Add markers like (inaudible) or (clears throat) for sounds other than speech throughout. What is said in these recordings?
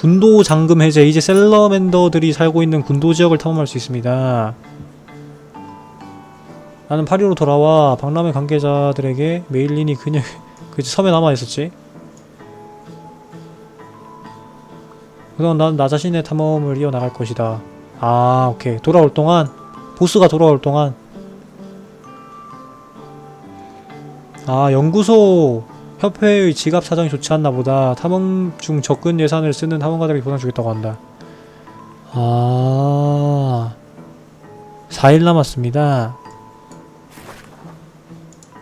군도 잠금 해제 이제 셀러맨더들이 살고 있는 군도 지역을 탐험할 수 있습니다. 나는 파리로 돌아와 박람회 관계자들에게 메일린이 그녀 (laughs) 그 섬에 남아 있었지. 그동안 난 나 자신의 탐험을 이어나갈 것이다. 아 오케이 돌아올 동안 보스가 돌아올 동안 아 연구소 협회의 지갑 사정이 좋지 않나 보다 탐험 중 적은 예산을 쓰는 탐험가들에게 보상 주겠다고 한다 아 4일 남았습니다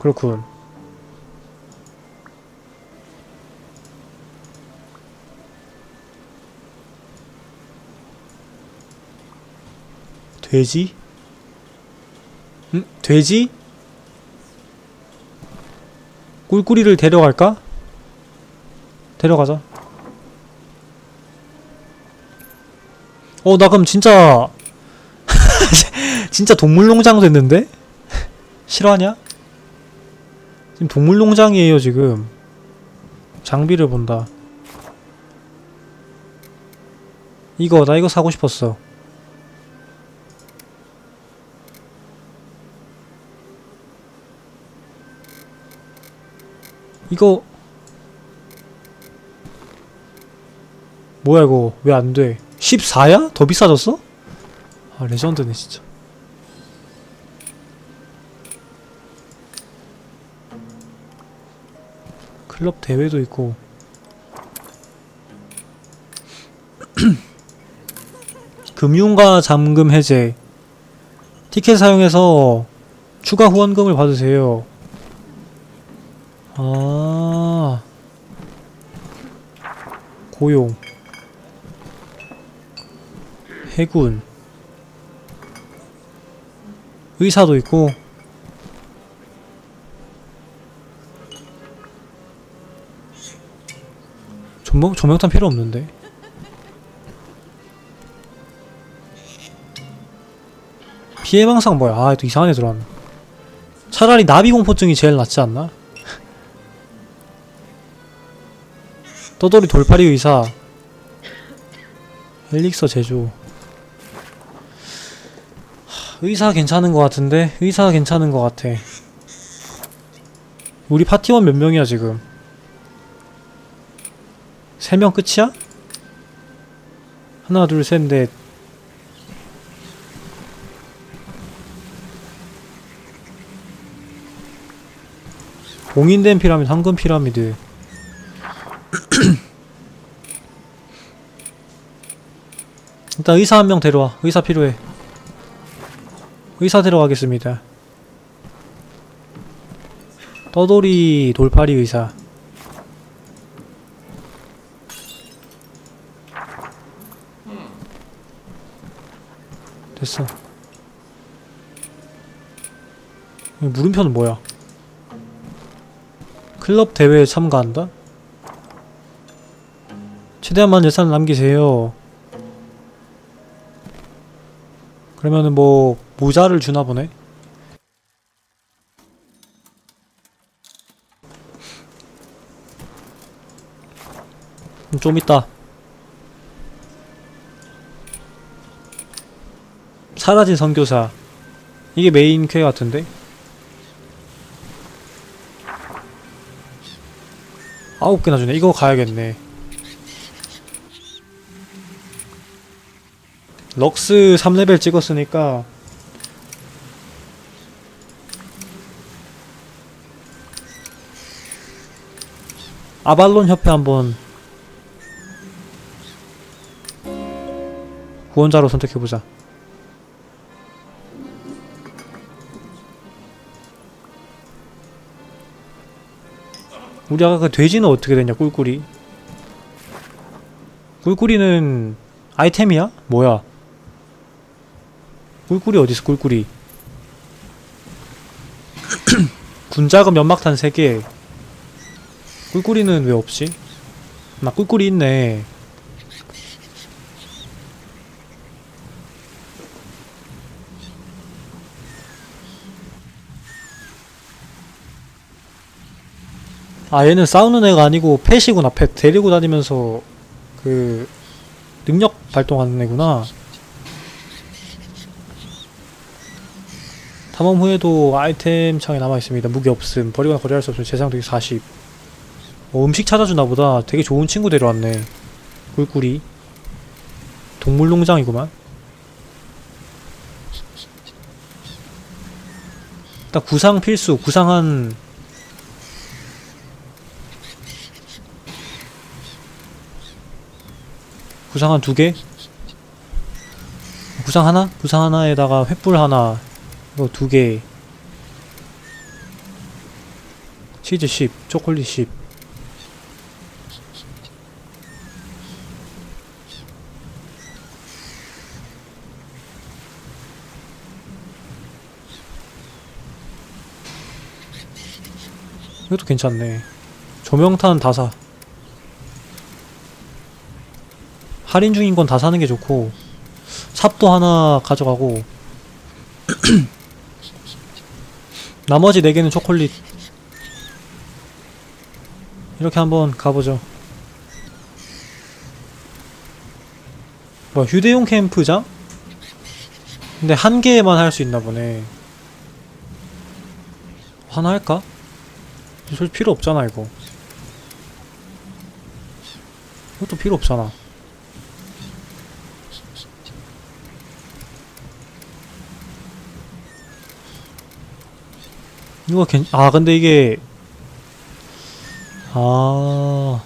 그렇군 돼지? 응? 돼지? 꿀꿀이를 데려갈까? 데려가자. 어, 나 그럼 진짜, (laughs) 진짜 동물농장 됐는데? (laughs) 싫어하냐? 지금 동물농장이에요, 지금. 장비를 본다. 이거, 나 이거 사고 싶었어. 이거 뭐야 이거 왜 안 돼? 14야? 더 비싸졌어? 아 레전드네 진짜 클럽 대회도 있고 (clears throat) 금융가 잠금 해제 티켓 사용해서 추가 후원금을 받으세요 아. 고용. 해군. 의사도 있고. 조명, 조명탄 필요 없는데. 피해망상 뭐야? 아 또 이상한 애 들어왔네. 차라리 나비공포증이 제일 낫지 않나? 떠돌이 돌팔이 의사. 엘릭서 제조. 하, 의사 괜찮은 것 같은데? 의사 괜찮은 것 같아. 우리 파티원 몇 명이야 지금? 3명 끝이야? 하나 둘셋넷. 봉인된 피라미드 황금 피라미드 (clears throat) 일단 의사 한 명 데려와. 의사 필요해. 의사 데려가겠습니다. 떠돌이 돌팔이 의사. 됐어. 이 물음표는 뭐야? 클럽 대회에 참가한다? 최대한 많은 예산을 남기세요. 그러면은 뭐 모자를 주나 보네. 음, 좀 있다. 사라진 선교사. 이게 메인 퀘 같은데? 아홉 개나 주네. 이거 가야겠네. 럭스 3레벨 찍었으니까 아발론 협회 한번 후원자로 선택해보자. 우리 아까 그 돼지는 어떻게 됐냐 꿀꿀이? 꿀꿀이는 아이템이야? 뭐야 꿀꿀이 어디서 꿀꿀이 (clears throat) 군자금 연막탄 3개 꿀꿀이는 왜 없지? 나 꿀꿀이 있네 아 얘는 싸우는 애가 아니고 펫이구나 펫 데리고 다니면서 그 능력 발동하는 애구나. 탐험 후에도 아이템 창에 남아있습니다. 무기 없음. 버리거나 거래할 수 없음. 재사용되기 40. 어, 음식 찾아주나 보다. 되게 좋은 친구 데려왔네. 꿀꿀이. 동물농장이구만. 딱 구상 필수. 구상한 구상 한 두 개? 구상 하나? 구상 하나에다가 횃불 하나 이거 두 개. 치즈 10, 초콜릿 10. 이것도 괜찮네. 조명탄 다 사. 할인 중인 건 다 사는 게 좋고 삽도 하나 가져가고 (clears throat) 나머지 4개는 초콜릿. 이렇게 한번 가보죠. 뭐 휴대용 캠프장? 근데 한 개만 할 수 있나 보네. 하나 할까? 솔직히 필요 없잖아 이거. 이것도 필요 없잖아 이거 괜, 아, 근데 이게, 아,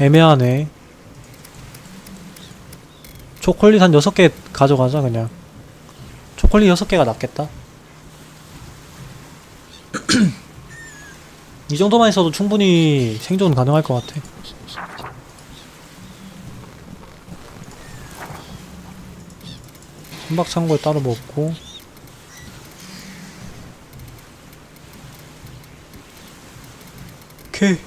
애매하네. 초콜릿 한 6개 가져가자, 그냥. 초콜릿 6개가 낫겠다. (clears throat) 이 정도만 있어도 충분히 생존 가능할 것 같아. 선박창고에 따로 먹고 오케이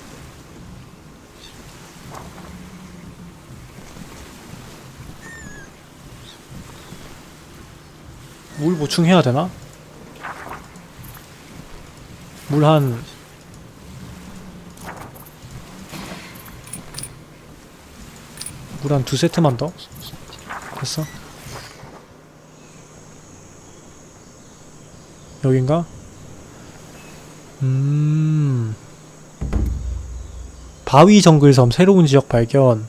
물 보충해야 되나? 물 한 물 한 두 세트만 더? 됐어? 여긴가? 음. 바위 정글섬 새로운 지역 발견.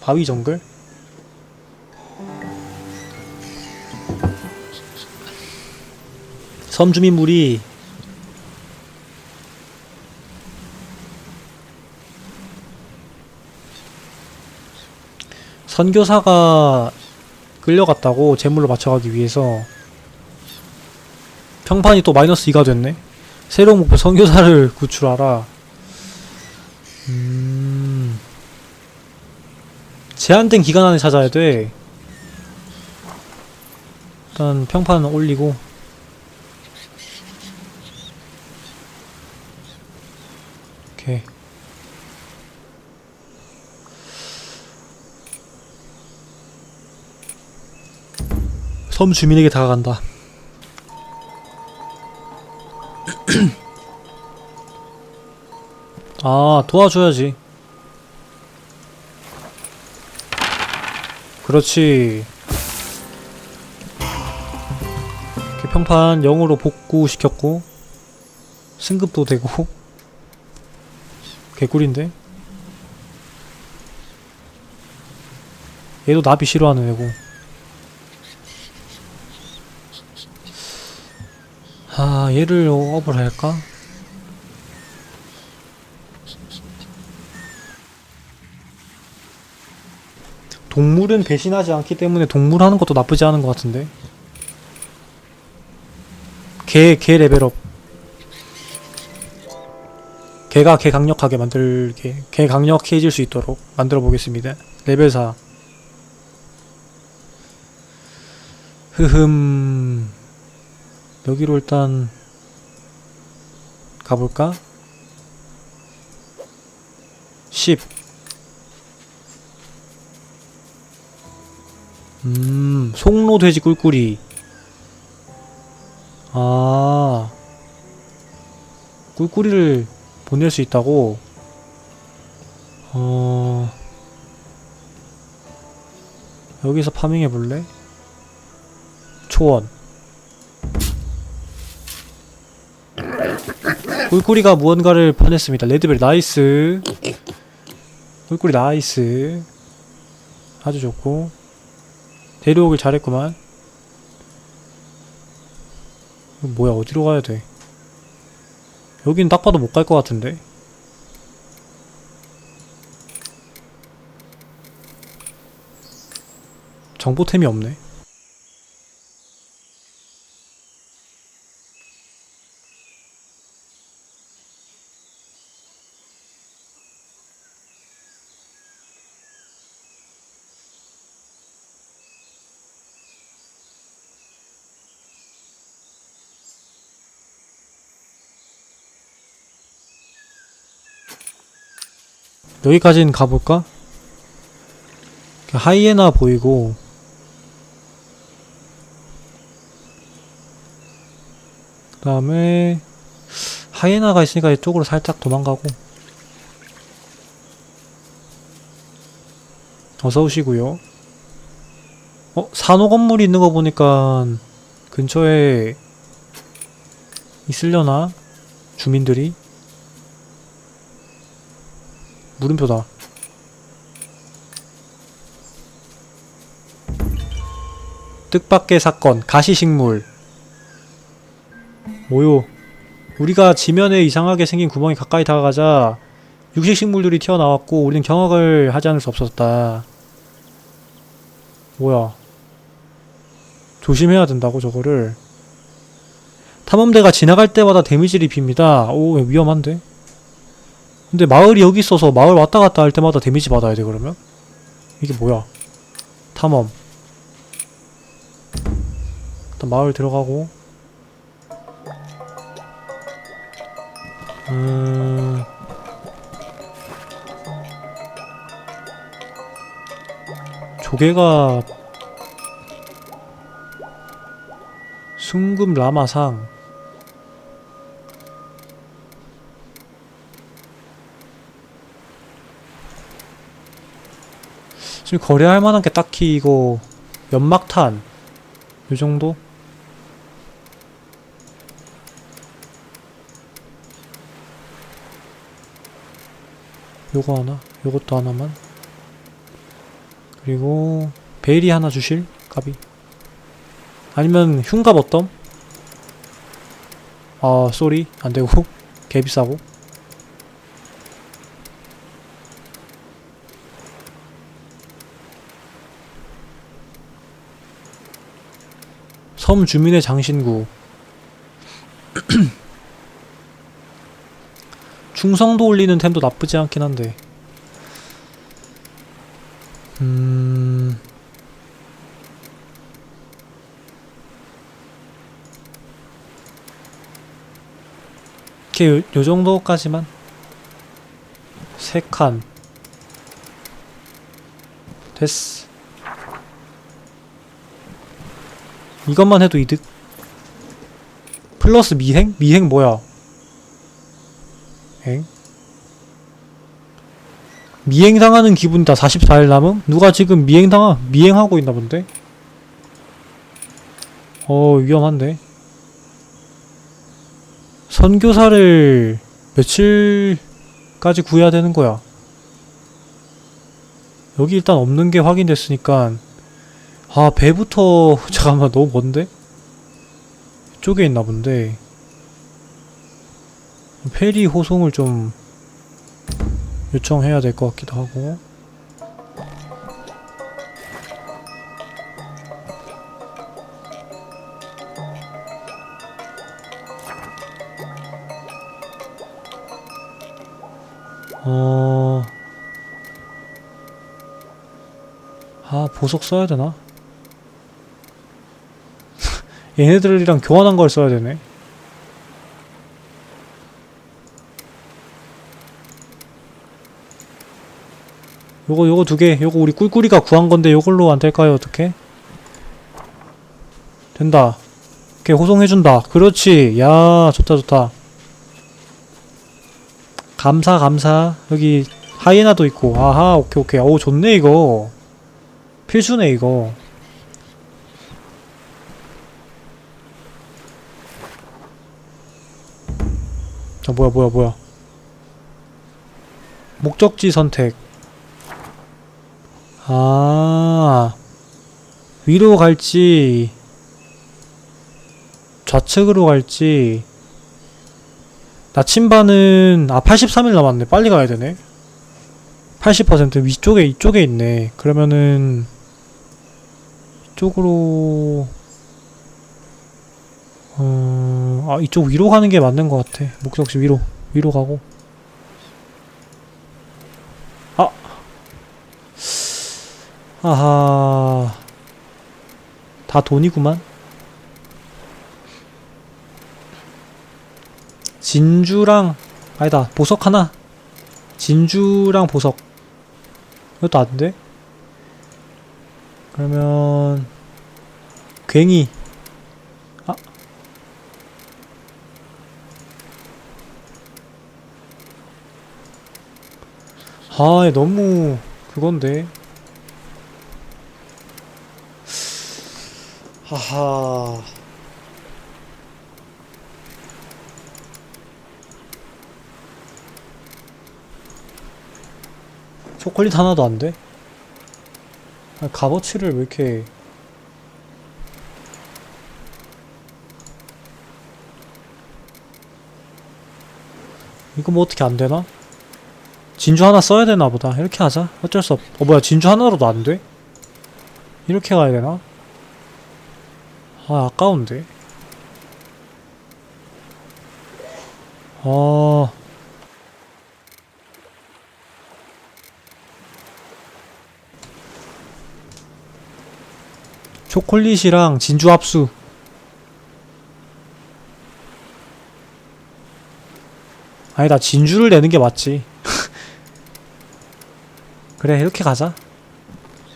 바위 정글? 섬 주민물이 선교사가 끌려갔다고 제물로 맞춰가기 위해서 평판이 또 마이너스 2가 됐네. 새로운 목표 선교사를 구출하라. 음... 제한된 기간 안에 찾아야 돼. 일단 평판 올리고 오케이. 섬 주민에게 다가간다. 아, 도와줘야지. 그렇지. 이렇게 평판 0으로 복구시켰고, 승급도 되고, 개꿀인데? 얘도 나비 싫어하는 애고. 아, 얘를 업을 할까? 동물은 배신하지 않기 때문에 동물 하는 것도 나쁘지 않은 것 같은데. 개, 개 레벨업. 개가 개 강력하게 만들게, 개 강력해질 수 있도록 만들어 보겠습니다. 레벨 4. 흐흠. 여기로 일단 가볼까? 10. 음, 송로 돼지 꿀꿀이. 아. 꿀꿀이를 보낼 수 있다고 어 여기서 파밍해 볼래? 초원 꿀꿀이가 무언가를 파냈습니다 레드벨 나이스 꿀꿀이 나이스 아주 좋고 데려오길 잘했구만. 뭐야 어디로 가야 돼? 여긴 딱 봐도 못 갈 것 같은데. 정보템이 없네 여기까지는 가볼까? 하이에나 보이고 그 다음에 하이에나가 있으니까 이쪽으로 살짝 도망가고 어서 오시고요 어? 산호 건물이 있는 거 보니까 근처에 있으려나? 주민들이? 물음표다. 뜻밖의 사건, 가시식물. 뭐요? 우리가 지면에 이상하게 생긴 구멍이 가까이 다가가자 육식식물들이 튀어나왔고 우리는 경악을 하지 않을 수 없었다. 뭐야? 조심해야 된다고 저거를. 탐험대가 지나갈 때마다 데미지를 입힙니다. 오 위험한데? 근데 마을이 여기 있어서 마을 왔다 갔다 할 때마다 데미지 받아야 돼 그러면? 이게 뭐야? 탐험 일단 마을 들어가고 음... 조개가 순금 라마상 지금 거래할 만한 게 딱히 이거 연막탄 요 정도? 요거 하나, 요것도 하나만. 그리고 베일이 하나 주실? 까비. 아니면 흉갑 어떤? 아, 쏘리 안 되고 (laughs) 개 비싸고. 섬 주민의 장신구. (clears throat) 충성도 올리는 템도 나쁘지 않긴 한데. 음... 이렇게 요, 요 정도까지만? 세칸. 됐어 이것만 해도 이득. 플러스 미행? 미행 뭐야? 엥? 미행 당하는 기분이다. 44일 남음? 누가 지금 미행 당하 미행하고 있나 본데? 어, 위험한데. 선교사를 며칠까지 구해야 되는 거야. 여기 일단 없는 게 확인됐으니까 아 배부터 (laughs) 잠깐만 너무 먼데? 이쪽에 있나 본데 페리 호송을 좀 요청해야 될 것 같기도 하고 어... 아 보석 써야 되나? 얘네들이랑 교환한 걸 써야 되네. 요거 요거 두 개. 요거 우리 꿀꿀이가 구한 건데 요걸로 안 될까요? 어떻게? 된다. 오케이 호송해 준다. 그렇지. 야, 좋다 좋다. 감사 감사 여기 하이에나도 있고 아하 오케이 오케이 오 좋네 이거 필수네 이거 자 뭐야 뭐야 뭐야. 목적지 선택. 아 위로 갈지 좌측으로 갈지. 나침반은 아 83일 남았네. 빨리 가야 되네. 80% 위쪽에 이쪽에 있네. 그러면은 이쪽으로 어... 아 이쪽 위로 가는 게 맞는 것 같아. 목적지 위로 위로 가고. 아! 아하. 다 돈이구만. 진주랑 아니다 보석 하나. 진주랑 보석. 이것도 안 돼? 그러면 괭이 아, 너무 그건데. 하하. 초콜릿 하나도 안 돼? 아, 값어치를 왜 이렇게 이거 뭐 어떻게 안 되나? 진주 하나 써야 되나 보다. 이렇게 하자. 어쩔 수 없. 어 뭐야 진주 하나로도 안 돼? 이렇게 가야 되나? 아 아까운데. 아. 초콜릿이랑 진주 합수. 아니다 진주를 내는 게 맞지. 그래 이렇게 가자.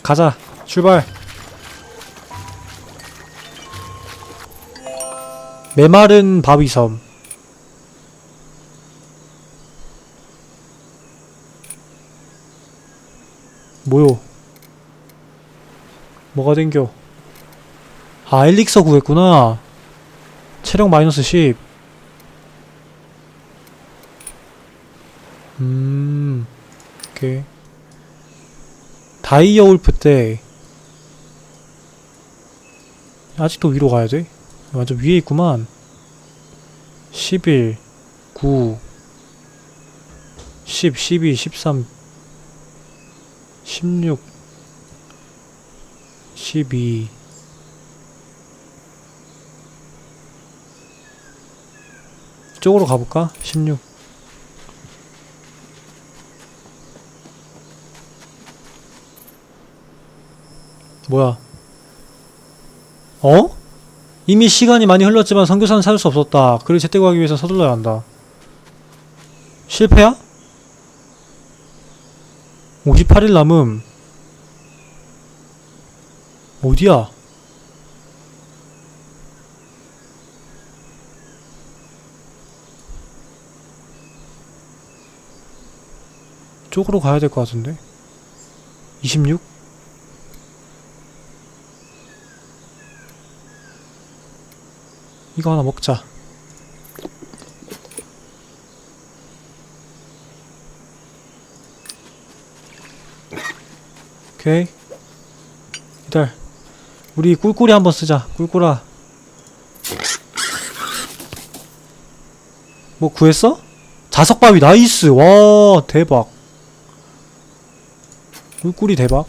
가자. 출발. 메마른 바위섬. 뭐요? 뭐가 댕겨? 아 엘릭서 구했구나. 체력 마이너스 10 음, 오케이. 다이어 울프 때 아직도 위로 가야 돼? 완전 위에 있구만 11 9 10 12 13 16 12 이쪽으로 가볼까? 16 뭐야? 어? 이미 시간이 많이 흘렀지만 선교사는 찾을 수 없었다. 그를 제때 구하기 위해서 서둘러야 한다. 실패야? 58일 남음. 어디야? 쪽으로 가야 될 것 같은데? 26? 이거 하나 먹자. 오케이. 기다려. 우리 꿀꿀이 한번 쓰자. 꿀꿀아. 뭐 구했어? 자석바위 나이스. 와 대박. 꿀꿀이 대박.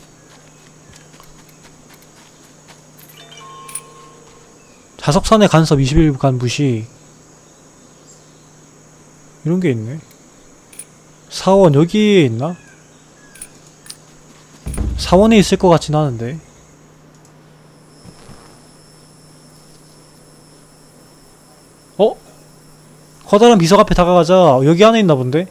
자석선의 간섭 21간 무시 이런 게 있네 사원 여기에 있나? 사원에 있을 것 같진 않은데 어? 커다란 비석 앞에 다가가자 여기 안에 있나 본데?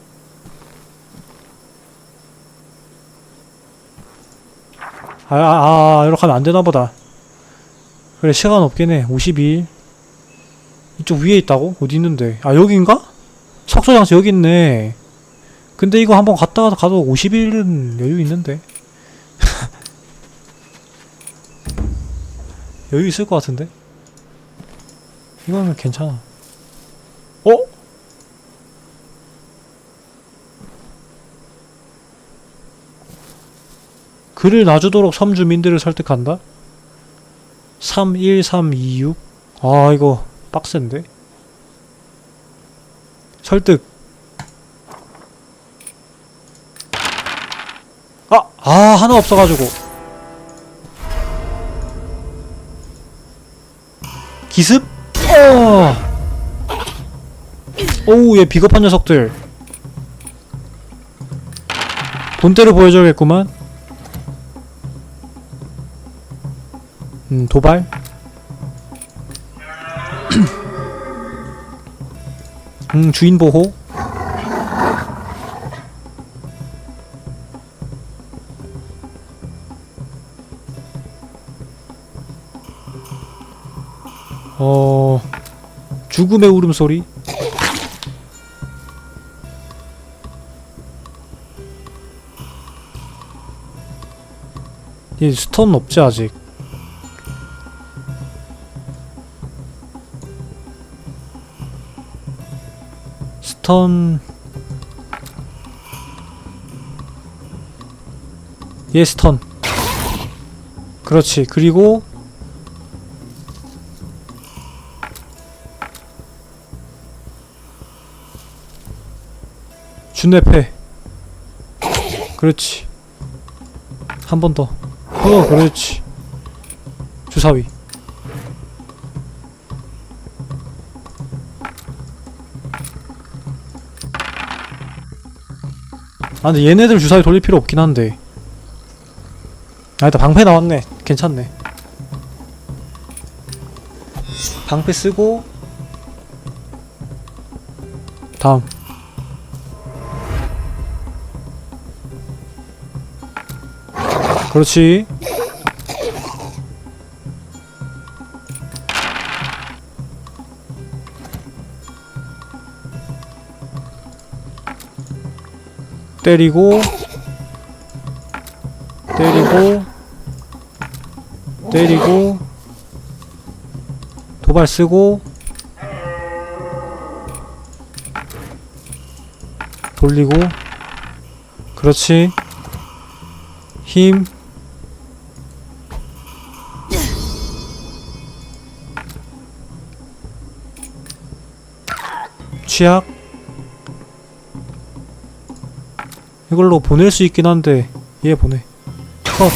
아, 아, 아, 이렇게 하면 안 되나 보다. 그래 시간 없긴 해 52일 이쪽 위에 있다고? 어디 있는데 아 여긴가? 석소장치 여기 있네 근데 이거 한번 갔다 가도 50일은 여유 있는데. (laughs) 여유 있을 것 같은데? 이거는 괜찮아. 어? 글을 놔주도록 섬 주민들을 설득한다? 31326? 아, 이거 빡센데? 설득. 아! 아, 하나 없어가지고. 기습? 어! 오우, 얘 비겁한 녀석들. 본때를 보여줘야겠구만. 음, 도발? (clears throat) 음, 주인 보호? 어... 죽음의 울음소리? 얘 스턴 없지 아직 스턴 얘 스턴. 그렇지. 그리고 준내패. 그렇지. 한 번 더. 어 그렇지. 주사위 아 근데 얘네들 주사위 돌릴 필요 없긴 한데. 아 일단 방패 나왔네. 괜찮네. 방패 쓰고. 다음. 그렇지 때리고 때리고 때리고 도발 쓰고 돌리고. 그렇지. 힘. 취약 이걸로 보낼 수 있긴 한데 얘 보내. 컷.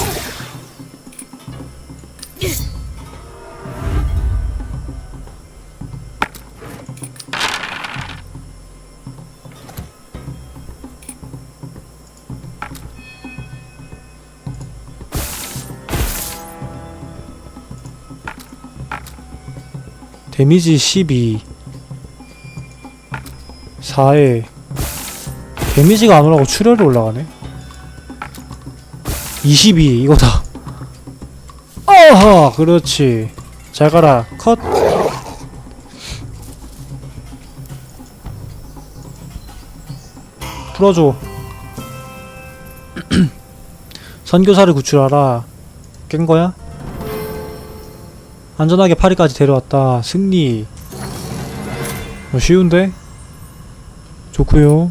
데미지 12 4에 데미지가 안 올라가고 출혈이 올라가네. 22 이거다. 어허 그렇지. 잘 가라. 컷. 풀어줘. (clears throat) 선교사를 구출하라. 깬 거야? 안전하게 파리까지 데려왔다. 승리. 어, 쉬운데? 좋구요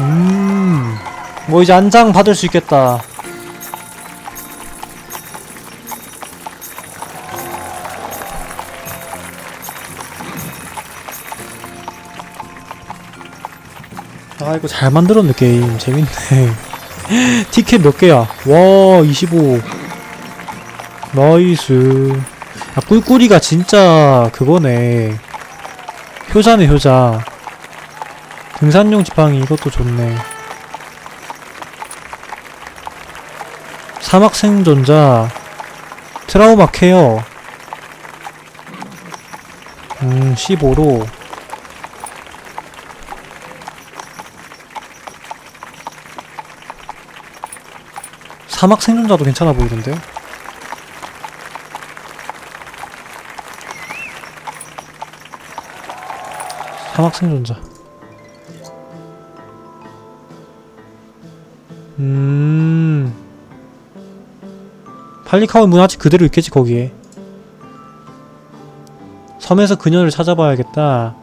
음, 뭐 이제 안장 받을 수 있겠다. 아 이거 잘 만들었네 게임. 재밌네. (laughs) 티켓 몇 개야? 와 25 나이스. 아 꿀꿀이가 진짜 그거네. 효자네 효자 등산용 지팡이 이것도 좋네. 사막 생존자 트라우마 케어 음 15로 사막 생존자도 괜찮아 보이던데요? 사막 생존자. 팔리카운 문 아직 그대로 있겠지 거기에. 섬에서 그녀를 찾아봐야겠다.